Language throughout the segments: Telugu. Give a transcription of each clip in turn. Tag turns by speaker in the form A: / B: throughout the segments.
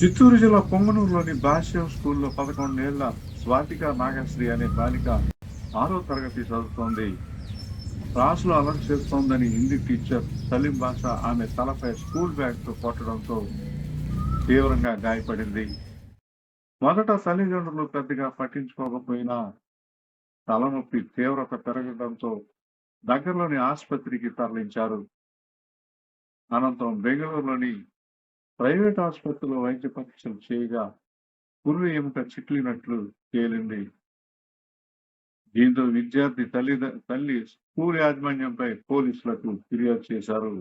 A: చిత్తూరు జిల్లా పొంగనూరులోని భాష్యం స్కూల్లో పదకొండేళ్ళ స్వాతిక నాగశ్రీ అనే బాలిక ఆరో తరగతి చదువుతోంది. క్లాసులో అలర్ట్ చేస్తోందని హిందీ టీచర్ సలీం బాషా ఆమె తలపై స్కూల్ బ్యాగ్తో కొట్టడంతో తీవ్రంగా గాయపడింది. మొదట తల్లిదండ్రులు పెద్దగా పట్టించుకోకపోయినా తలనొప్పి తీవ్రత పెరగడంతో దగ్గరలోని ఆసుపత్రికి తరలించారు. అనంతరం బెంగళూరులోని ప్రైవేట్ ఆసుపత్రిలో వైద్య పరీక్షలు చేయగా పురుగు ఎముక చిట్లినట్లు తేలింది? దీంతో విద్యార్థి తల్లి తల్లి స్కూల్ యాజమాన్యంపై పోలీసులకు ఫిర్యాదు చేశారు.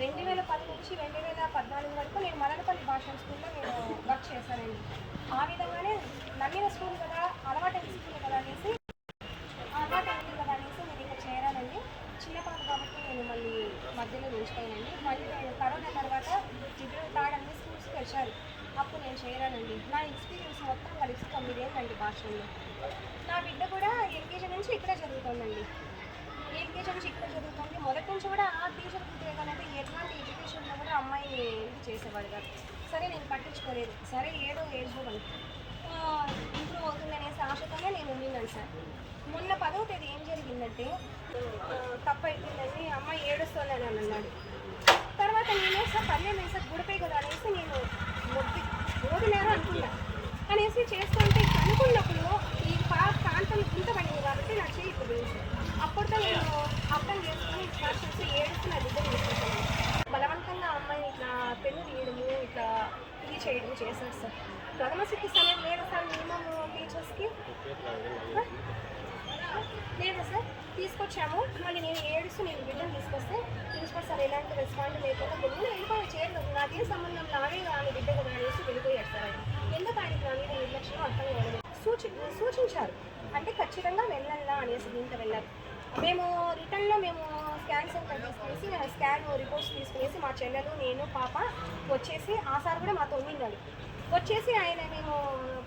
B: రెండు వేల పది నుంచి రెండు వేల పద్నాలుగు వరకు నేను మదనపల్లి స్కూల్లో నేను వర్క్ చేశానండి ఆ విధంగానే నమ్మిన స్కూల్ కదా అలవాటైన స్కూల్ కదా అనేసి అలవాటైంది కదా అనేసి నేను ఇక్కడ చేరానండి చిన్న పాప కాబట్టి నేను మళ్ళీ మధ్యలో మళ్ళీ కరోనా తర్వాత జిడ్డు థర్డ్ అన్ని స్కూల్స్కి వచ్చారు అప్పుడు నేను చేరానండి. నా ఎక్స్పీరియన్స్ మొత్తం కలిసి తొమ్మిదేళ్ళండి భాషల్లో. నా బిడ్డ కూడా ఎల్కేజీ నుంచి ఇక్కడే చదువుతుందండి. ఎల్కేజీ నుంచి ఇక్కడ చదువుతుంది. మొదటి నుంచి కూడా ఆ టీచర్ ఉద్యోగాలంటే ఎట్లాంటి ఎడ్యుకేషన్లో కూడా అమ్మాయి ఇది చేసేవాడు కాదు. సరే నేను పట్టించుకోలేదు. సరే ఏదో ఏజ్లో ఇంప్రూవ్ అవుతుంది అనేసి ఆశతోనే నేను ఉండినాను సార్. మొన్న పదవ తేదీ ఏం జరిగిందంటే ఆ, తప్పు అయిపోయిందండి అమ్మాయి ఏడుస్తున్నాను అని అన్నాడు తర్వాత నేనే సార్ పర్లేదు సార్ గుడిపై కదా అనేసి నేను మొద్దు వదిలేరు అనుకున్నా. అనేసి చేస్తుంటే అనుకున్నప్పుడు ఈ పా ప్రాంతం ఇంత పడింది కాబట్టి నా చేయి ఇప్పుడు అప్పటితో నేను అర్థం చేసుకుని స్టార్ట్ చేసి ఏడుస్తూ నా బిడ్డను చేసుకుంటాను బలవంతంగా అమ్మాయిని అమ్మాయి ఇట్లా పెన్ను తీయడము ఇట్లా ఇది చేయడం చేశారు సార్. ప్రథమ చికిత్స అనేది లేదా సార్ మినిమం టీచర్స్కి లేదా సార్ తీసుకొచ్చాము. మళ్ళీ నేను ఏడుస్తూ నేను బిడ్డను తీసుకొస్తే ప్రిన్సిపల్ సార్ ఎలాంటి రెస్పాండ్ లేకుండా నేను వెళ్ళిపోయి చేయలేదు నాకే సంబంధం నానే ఆమె బిడ్డ కదా అనేసి వెళ్ళిపోయాడు సార్ ఆయన. ఎందుకు ఆయనకి నా మీద నిర్లక్ష్యం అర్థం కాలేదు. సూచి సూచించారు. అంటే ఖచ్చితంగా వెళ్ళాలా అనేసి దీంతో వెళ్ళారు. మేము రిటర్న్లో మేము స్కాన్ సెంటర్ తీసుకునేసి స్కాన్ రిపోర్ట్స్ తీసుకునేసి మా చెల్లెలు నేను పాప వచ్చేసి ఆ సార్ కూడా మాతో ఉండిందండి వచ్చేసి ఆయన మేము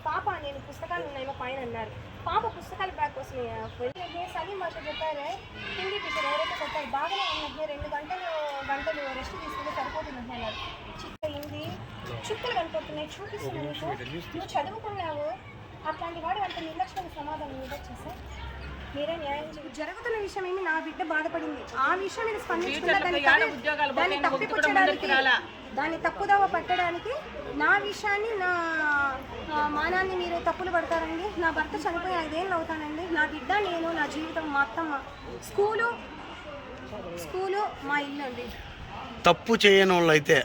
B: పాప నేను పుస్తకాలు ఉన్నాయేమో పైన అన్నారు. పాప పుస్తకాల బ్యాగ్ కోసం వెళ్ళి సలీం భాష చెప్పారు. హిందీ టీచర్ ఎవరైతే చెప్పారు బాగానే ఉన్నది. రెండు గంటలు గంటలు రెస్ట్ తీసుకుంటే సరిపోతుంది అన్నారు చిక్క హిందీ చుక్కలు కనపడుతున్నాయి. చూపిస్తున్నాను నువ్వు చదువుకున్నావు. అట్లాంటి వాడు అంత నిర్లక్ష్యం సమాధానం ఇవ్వచ్చు సార్? మీరే న్యాయం జరుగుతున్న విషయం ఏమి నా బిడ్డ బాధపడింది. ఆ విషయం మీరు స్పందించకుండా దాన్ని తప్పు- దాన్ని తప్పిపుచ్చడానికి దాన్ని తప్పుదోవ పట్టడానికి నా విషయాన్ని నా మానాన్ని మీరు తప్పులు పడతారండి. నా భర్త చనిపోయి ఐదేళ్ళు అవుతానండి. నా బిడ్డ నేను నా జీవితం మా అత్తమ్మ స్కూలు స్కూలు మా ఇల్లు అండి.
C: తప్పు చేయని వాళ్ళు అయితే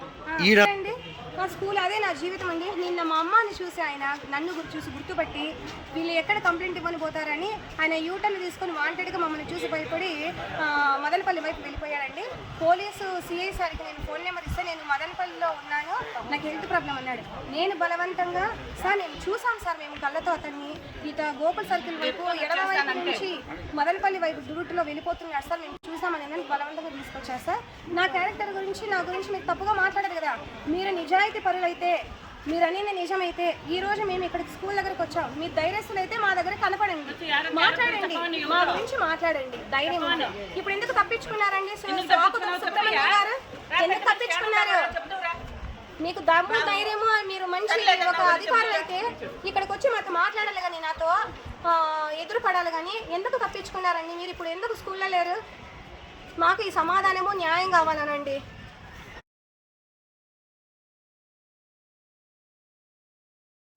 B: స్కూల్ అదే నా జీవితం అండి. నిన్న మా అమ్మని చూసి ఆయన నన్ను చూసి గుర్తుపట్టి వీళ్ళు ఎక్కడ కంప్లైంట్ ఇవ్వని పోతారని ఆయన యూటర్న్ తీసుకొని వాంటెడ్గా మమ్మల్ని చూసి భయపడి మదనపల్లి వైపు వెళ్ళిపోయాడండి. పోలీసు సిఐ సార్కి నేను ఫోన్ నెంబర్ ఇస్తే నేను మదనపల్లిలో ఉన్నాను. నాకు హెల్త్ ప్రాబ్లం అన్నాడు. నేను బలవంతంగా సార్ నేను చూసాం సార్ మేము కళ్ళతో అతన్ని. ఇట గోకుల్ సర్కిల్ వైపు ఎడమ వైపు నుంచి మదనపల్లి వైపు రూట్లో వెళ్ళిపోతున్నాడు సార్. మేము చూసామని బలవంతంగా తీసుకొచ్చాను సార్. నా క్యారెక్టర్ గురించి నా గురించి మీరు తప్పుగా మాట్లాడదు కదా. మీరు నిజాయితీ పరులైతే మీరు అనేది నిజమైతే ఈ రోజు మేము ఇక్కడికి స్కూల్ దగ్గరకు వచ్చాం. మీరు ధైర్యస్తులు అయితే మా దగ్గర కనపడండి. మాట్లాడండి. మా గురించి మాట్లాడండి. ధైర్యం. ఇప్పుడు ఎందుకు తప్పించుకున్నారండి? ఎందుకు తప్పించుకున్నారు? మీకు దమ్ము ధైర్యము మీరు మంచి ఒక అధికారులు అయితే ఇక్కడికి వచ్చి మాతో మాట్లాడాలి కానీ నాతో ఎదురు పడాలి కానీ ఎందుకు తప్పించుకున్నారండి? మీరు ఇప్పుడు ఎందుకు స్కూల్లో లేరు? మాకు ఈ సమాధానము న్యాయం కావాలనండి.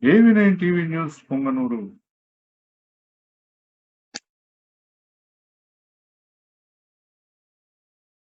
A: ఏవి నైన్ టీవీ న్యూస్ పొంగనూరు?